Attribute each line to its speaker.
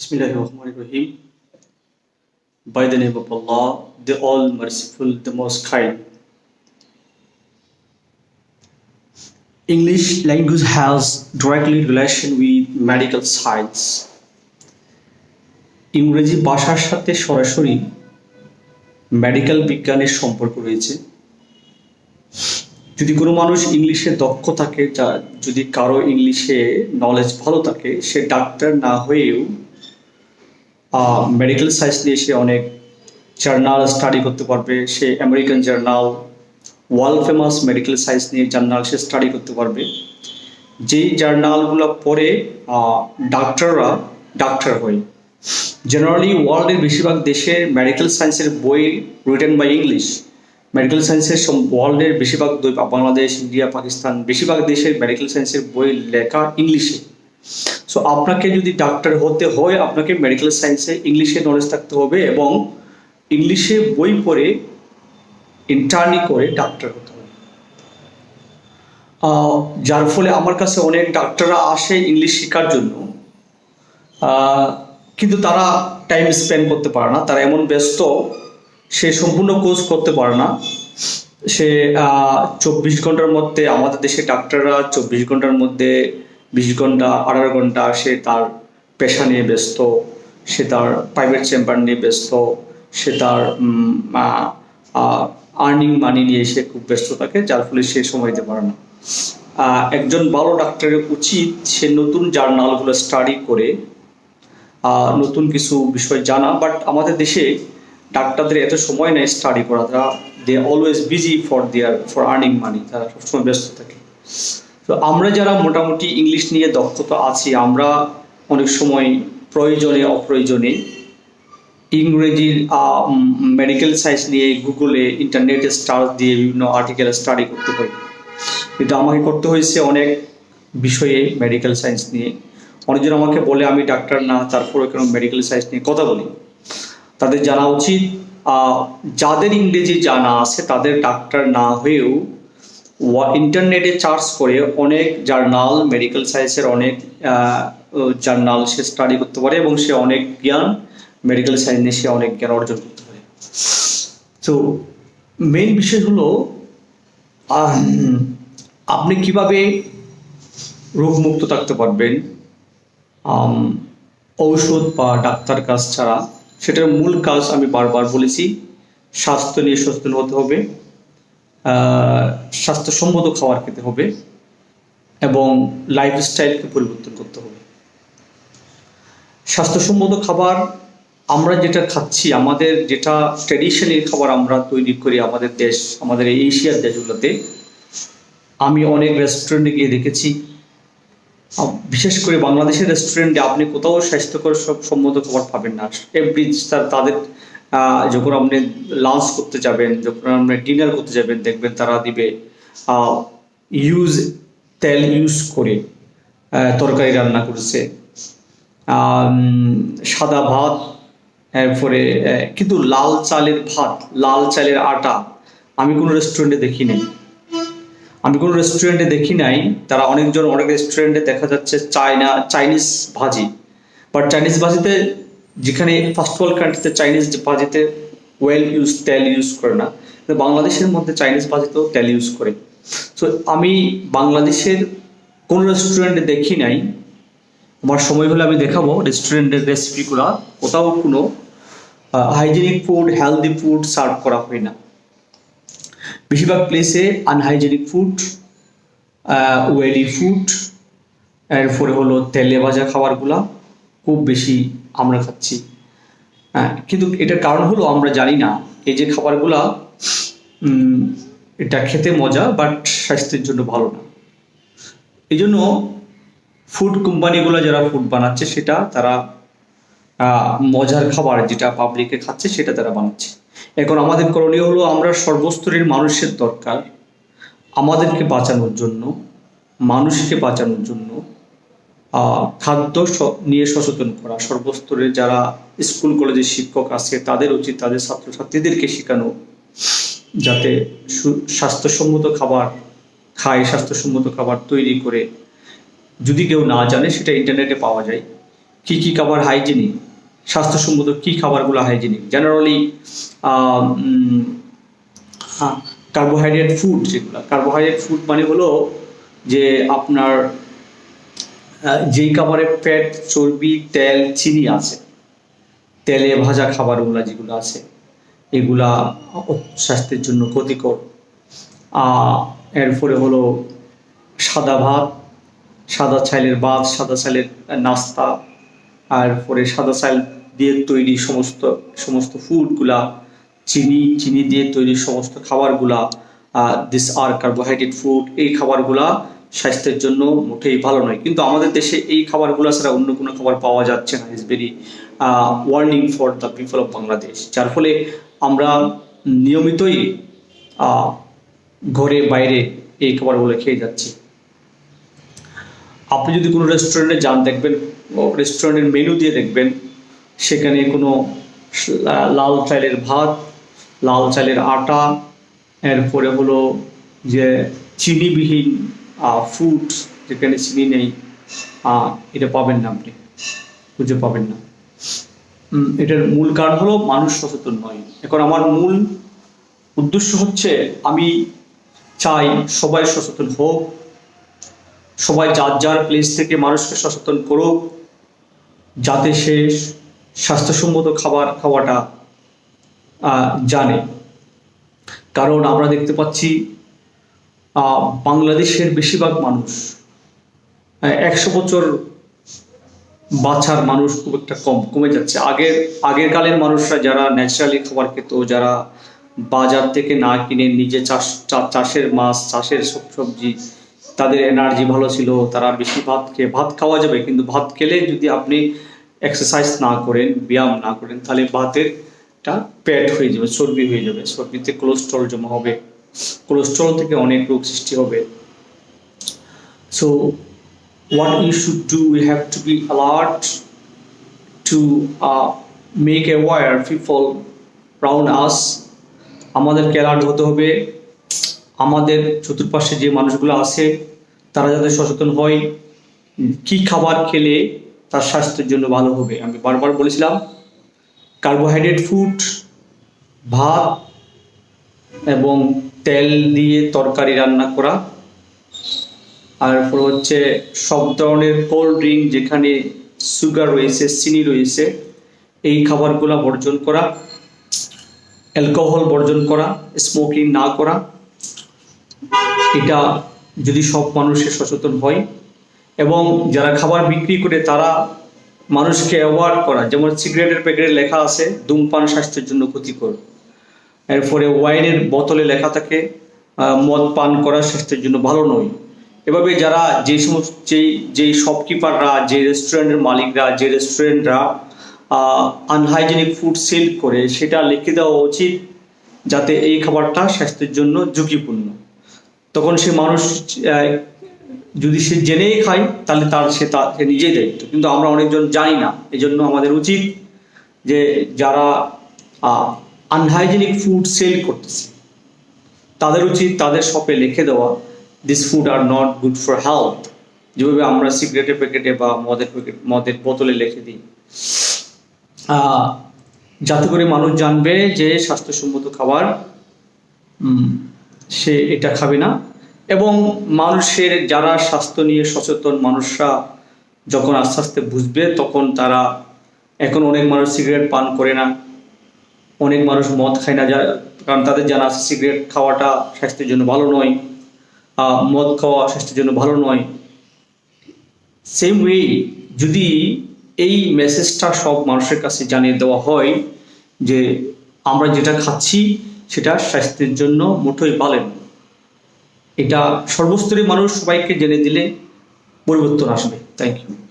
Speaker 1: Bismillahir Rahmanir Rahim. By the name of Allah, the All Merciful, the Most Kind. English language has directly relation with medical science. ইংরেজি ভাষার সাথে সরাসরি medical বিজ্ঞানের সম্পর্ক রয়েছে যদি কোনো মানুষ ইংলিশে দক্ষ থাকে যা যদি কারও ইংলিশে নলেজ ভালো থাকে সে ডাক্তার না হয়েও মেডিকেল সায়েন্স নিয়ে সে অনেক জার্নাল স্টাডি করতে পারবে। সে American journal world famous medical science নিয়ে জার্নাল সে স্টাডি করতে পারবে। যেই জার্নালগুলো পড়ে ডাক্তাররা ডাক্তার হয়। জেনারেলি ওয়ার্ল্ডের বেশিরভাগ দেশের মেডিকেল সায়েন্সের বই রিটেন বাই ইংলিশ মেডিকেল সায়েন্সের ওয়ার্ল্ডের বেশিরভাগ বাংলাদেশ, ইন্ডিয়া, পাকিস্তান, বেশিরভাগ দেশের মেডিকেল সায়েন্সের বই লেখা ইংলিশে সো আপনাকে যদি ডাক্তার হতে হয়, আপনাকে মেডিকেল সায়েন্সে ইংলিশে নলেজ থাকতে হবে এবং ইংলিশে বই পড়ে ইন্টার্নি করে ডাক্তার হতে হবে। যার ফলে আমার কাছে অনেক ডাক্তাররা আসে ইংলিশ শেখার জন্য। কিন্তু তারা টাইম স্পেন্ড করতে পারে না। তারা এমন ব্যস্ত, সে সম্পূর্ণ কোর্স করতে পারে না। সে চব্বিশ ঘণ্টার মধ্যে আমাদের দেশে ডাক্তাররা চব্বিশ ঘণ্টার মধ্যে বিশ ঘণ্টা আঠারো ঘণ্টা সে তার পেশা নিয়ে ব্যস্ত, সে তার প্রাইভেট চেম্বার নিয়ে ব্যস্ত, সে তার আর্নিং মানি নিয়ে সে খুব ব্যস্ত থাকে, যার ফলে সে সময় দিতে পারে না। একজন ভালো ডাক্তারের উচিত সে নতুন জার্নালগুলো স্টাডি করে নতুন কিছু বিষয় জানা। বাট আমাদের দেশে ডাক্তারদের এত সময় নেই স্টাডি করা, তারা they always busy for their for earning money তারা সবসময় ব্যস্ত থাকে। তো আমরা যারা মোটামুটি ইংলিশ নিয়ে দক্ষতা আছি, আমরা অনেক সময় প্রয়োজনে অপ্রয়োজনে ইংরেজির মেডিকেল সায়েন্স নিয়ে গুগলে ইন্টারনেটে স্টার্চ দিয়ে বিভিন্ন আর্টিকেল স্টাডি করতে হয়। কিন্তু আমাকে করতে হয়েছে অনেক বিষয়ে মেডিকেল সায়েন্স নিয়ে। অনেকজন আমাকে বলে, আমি ডাক্তার না তারপরে কেন মেডিকেল সায়েন্স নিয়ে কথা বলি? তাদের জানা উচিত যাদের ইংরেজি জানা আছে, তাদের ডাক্তার না হয়েও ইন্টারনেটে চার্জ করে অনেক জার্নাল, মেডিকেল সায়েন্সের অনেক জার্নাল সে স্টাডি করতে পারে এবং সে অনেক জ্ঞান মেডিকেল সায়েন্স নিয়ে সে অনেক জ্ঞান অর্জন করতে পারে। তো মেইন বিষয় হলো আপনি কীভাবে রোগমুক্ত থাকতে পারবেন ঔষধ বা ডাক্তার কাজ ছাড়া, সেটার মূল কাজ আমি বারবার বলেছি, স্বাস্থ্য নিয়ে সচেতন হতে হবে। স্বাস্থ্যসম্মত খাবার খেতে হবে এবং লাইফস্টাইলকে পরিবর্তন করতে হবে। স্বাস্থ্যসম্মত খাবার আমরা যেটা খাচ্ছি, আমাদের যেটা ট্র্যাডিশনাল খাবার আমরা তৈরি করি আমাদের দেশ, আমাদের এই এশিয়ার দেশগুলোতে, আমি অনেক রেস্টুরেন্টে গিয়ে দেখেছি। বিশেষ করে বাংলাদেশের রেস্টুরেন্টে আপনি কোথাও স্বাস্থ্যকর সব সম্মত খাবার পাবেন না। এভরি তাদের যখন আপনি লাঞ্চ করতে যাবেন, যখন আপনি ডিনার করতে যাবেন, দেখবেন তারা দিবে ইউজ তেল ইউজ করে তরকারি রান্না করছে। সাদা ভাত, এরপরে কিন্তু লাল চালের ভাত, লাল চালের আটা, আমি কোনো রেস্টুরেন্টে দেখি নাই। আমি কোনো রেস্টুরেন্টে দেখি নাই, তারা অনেকজন, অনেক রেস্টুরেন্টে দেখা যাচ্ছে চায়না চাইনিজ ভাজি। বাট চাইনিজ ভাজিতে যেখানে ফার্স্ট ওয়ার্ল্ড কান্ট্রিতে চাইনিজ ভাজিতে ওয়েল ইউজ তেল ইউজ করে না। বাংলাদেশের মধ্যে চাইনিজ ভাজিতেও তেল ইউজ করে। সো আমি বাংলাদেশের কোন রেস্টুরেন্টে দেখি নাই। আমার সময় হলে আমি দেখাবো রেস্টুরেন্টের রেসিপিগুলো কোথাও কোনো hygienic food healthy food serve করা হয় না। বেশিরভাগ প্লেসে আনহাইজেনিক ফুড ওয়েলি ফুড এরপরে হলো তেলে ভাজা খাবারগুলা খুব বেশি আমরা খাচ্ছি। হ্যাঁ কিন্তু এটার কারণ হলো আমরা জানি না। এই যে খাবারগুলা এটা খেতে মজা বাট স্বাস্থ্যের জন্য ভালো না। এই জন্য ফুড কোম্পানিগুলো যারা ফুড বানাচ্ছে, সেটা তারা মজার খাবার যেটা পাবলিকে খাচ্ছে, সেটা তারা বানাচ্ছে। এখন আমাদের করণীয় হলো আমরা সর্বস্তরের মানুষের দরকার, আমাদেরকে বাঁচানোর জন্য, মানুষকে বাঁচানোর জন্য খাদ্য নিয়ে সচেতন করা। সর্বস্তরের যারা স্কুল, কলেজের শিক্ষক আছে, তাদের উচিত তাদের ছাত্রছাত্রীদেরকে শেখানো। যাতে স্বাস্থ্যসম্মত খাবার খায়, স্বাস্থ্যসম্মত খাবার তৈরি করে। যদি কেউ না জানে, সেটা ইন্টারনেটে পাওয়া যায়। কি কি খাবার হাইজেনিক? স্বাস্থ্যসম্মত কি খাবারগুলো হাইজেনিক? জেনারেলি কার্বোহাইড্রেট ফুড যেগুলো। কার্বোহাইড্রেট ফুড মানে হলো যে আপনার যেই খাবারে ফ্যাট চর্বি, তেল, চিনি আছে, তেলে ভাজা খাবারগুলো যেগুলো আছে, এগুলা স্বাস্থ্যের জন্য ক্ষতিকর। এরপরে হলো সাদা ভাত, সাদা চাইলের ভাত, সাদা চাইলের নাস্তা, আর পরে সাদা চাইল দিয়ে তৈরি সমস্ত সমস্ত ফুডগুলা, চিনি চিনি দিয়ে তৈরি সমস্ত খাবারগুলা দিস আর কার্বোহাইড্রেট ফুড এই খাবারগুলা স্বাস্থ্যের জন্য মোটেই ভালো নয়। কিন্তু আমাদের দেশে এই খাবারগুলো ছাড়া অন্য কোনো খাবার পাওয়া যাচ্ছে না। Is very warning for the people of Bangladesh যার ফলে আমরা নিয়মিতই ঘরে বাইরে এই খাবারগুলো খেয়ে যাচ্ছি। আপনি যদি কোনো রেস্টুরেন্টে যান, দেখবেন রেস্টুরেন্টের মেনু দিয়ে দেখবেন, সেখানে কোনো লাল চালের ভাত, লাল চালের আটা, এরপরে হলো যে চিনিবিহীন ফুড যেখানে চিনি নেই এটা পাবেন না আপনি। খুঁজে পাবেন না। এটার মূল কারণ হলো মানুষ সচেতন নয়। এখন আমার মূল উদ্দেশ্য হচ্ছে, আমি চাই সবাই সচেতন হোক, সবাই যার যার প্লেস থেকে মানুষকে সচেতন করুক, যাতে সে স্বাস্থ্যসম্মত খাবার খাওয়াটা জানে। কারণ আমরা দেখতে পাচ্ছি বাংলাদেশের বেশিরভাগ মানুষ একশো বছর বাছার মানুষ খুব একটা কম, কমে যাচ্ছে। আগের আগের কালের মানুষরা যারা ন্যাচারালি খাবার খেত, যারা বাজার থেকে না কিনে নিজে চাষ চাষের মাছ, চাষের সব সবজি, তাদের এনার্জি ভালো ছিল, তারা বেশি ভাত খেয়ে, ভাত খাওয়া যাবে, কিন্তু ভাত খেলে যদি আপনি এক্সারসাইজ না করেন, ব্যায়াম না করেন, তাহলে ভাতের টা প্যাট হয়ে যাবে, চর্বি হয়ে যাবে, চর্বিতে কোলেস্ট্রল জমা হবে। কোলেস্ট্রল থেকে অনেক রোগ সৃষ্টি হবে। So we should do we have to be alert to uh, make aware people around us আমাদেরকে অ্যালার্ট হতে হবে। আমাদের চতুর্পাশে যে মানুষগুলো আছে তারা যাতে সচেতন হয় কি খাবার খেলে তার স্বাস্থ্যের জন্য ভালো হবে। আমি বারবার বলেছিলাম কার্বোহাইড্রেট ফুড ভাত এবং তেল দিয়ে তরকারি রান্না করা। আর পরে হচ্ছে সব ধরনের কোল্ড ড্রিঙ্ক যেখানে সুগার রয়েছে, চিনি রয়েছে, এই খাবারগুলো বর্জন করা অ্যালকোহল বর্জন করা স্মোকিং না করা। এটা যদি সব মানুষের সচেতন হয় এবং যারা খাবার বিক্রি করে তারা মানুষকে অ্যাওয়ার্ড করা, যেমন সিগারেটের প্যাকেটে লেখা আছে, ধূমপান স্বাস্থ্যের জন্য ক্ষতিকর। এরপরে ওয়াইনের বোতলে লেখা থাকে মদ পান করা স্বাস্থ্যের জন্য ভালো নয়। এভাবে যারা যে সমস্ত যেই যেই শপকিপাররা যে রেস্টুরেন্টের মালিকরা, যে রেস্টুরেন্টরা আনহাইজেনিক ফুড সেল করে, সেটা লিখে দেওয়া উচিত যাতে এই খাবারটা স্বাস্থ্যের জন্য ঝুঁকিপূর্ণ। তখন সে মানুষ যদি সে জেনেই খায়, তাহলে তার সে তা সে নিজেই দায়িত্ব। কিন্তু আমরা অনেকজন জানি না। এই জন্য আমাদের উচিত যে যারা আনহাইজেনিক ফুড সেল করতেছে। তাদের উচিত তাদের শপে লিখে দেওয়া this food are not good for health যেভাবে আমরা সিগারেটের প্যাকেটে বা মদের প্যাকেট মদের বোতলে লিখে দিই। যাতে করে মানুষ জানবে যে স্বাস্থ্যসম্মত খাবার সে এটা খাবে না। এবং মানুষের যারা স্বাস্থ্য নিয়ে সচেতন মানুষরা যখন আস্তে আস্তে বুঝবে, তখন তারা এখন অনেক মানুষ সিগারেট পান করে না। অনেক মানুষ মদ খায় না যা- কারণ তাদের জানা আছে সিগারেট খাওয়াটা স্বাস্থ্যের জন্য ভালো নয় মদ খাওয়া স্বাস্থ্যের জন্য ভালো নয়। সেম ওয়ে যদি এই মেসেজটা সব মানুষের কাছে জানিয়ে দেওয়া হয় যে আমরা যেটা খাচ্ছি সেটা স্বাস্থ্যের জন্য মোটেই ভালো নয়। এটা সর্বস্তরের মানুষ সবাইকে জেনে দিলে পরিবর্তন আসবে। Thank you